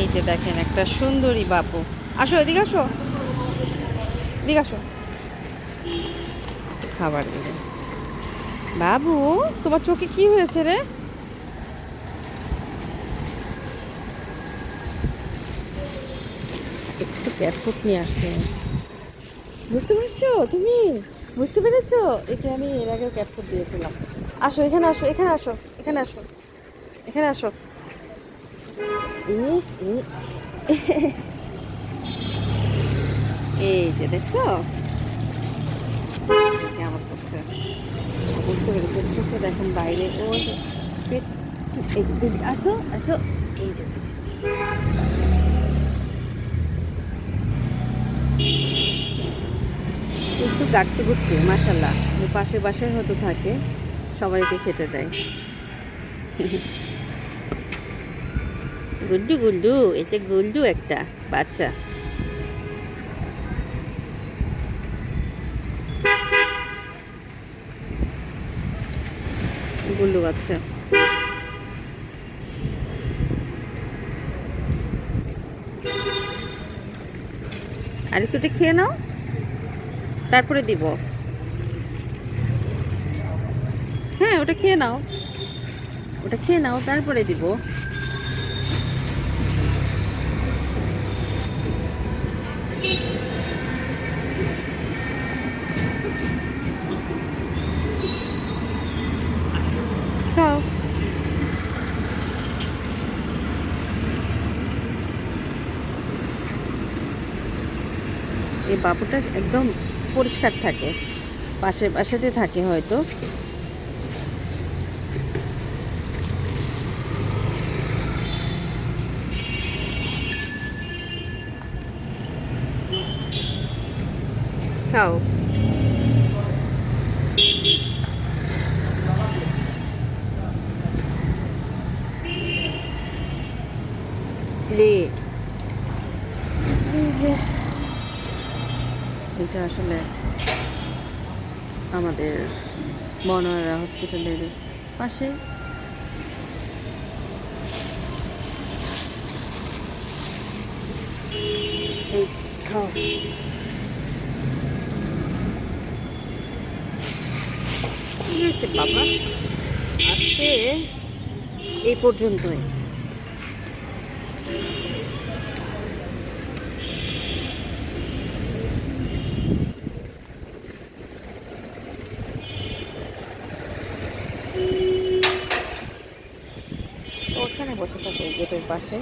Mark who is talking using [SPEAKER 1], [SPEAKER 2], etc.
[SPEAKER 1] এই যে দেখেন, একটা সুন্দরী বাবু আসো, এদিকে আসো। এদিকে আসো। খাবার দেবে। বাবু, তোমার চোখে কি হয়েছে রে? একটু ক্যাট ফুড নিয়ে আসছে। বুঝতে পারছ তুমি? বুঝতে পেরেছ? একে আমি এর আগে ক্যাট ফুড দিয়েছিলাম। আসো, এখানে আসো এখানে আসো এখানে আসো এখানে আসো। এই যে দেখছ কেমন করছে বুঝতে পেরেছি চোখে দেখেন বাইরে ও পেট এই যে আসো আসো, এই যে। একটু গাটতে গুটতে মাসাল্লাহ পাশে পাশে হয়তো থাকে, সবাইকে খেতে দেয়। গুল্ডু গুল্ডু এটা গুল্ডু একটা বাচ্চা। গুল্ডু বাচ্চা। আর একটুটা খেয়ে নাও, তারপরে দিব। হ্যাঁ ওটা খেয়ে নাও। ওটা খেয়ে নাও, তারপরে দিব। খাও। এই বাবুটা একদম পরিষ্কার থাকে। পাশে পাশেতে থাকে হয়তো। খাও। লে এই যে এটা আসলে আমাদের মনোয়ারা হসপিটালের পাশে। এই খাও। কি হয়েছে বাবা। আজকে এই পর্যন্তই। ওখানে বসে থাকে গেটের পাশে।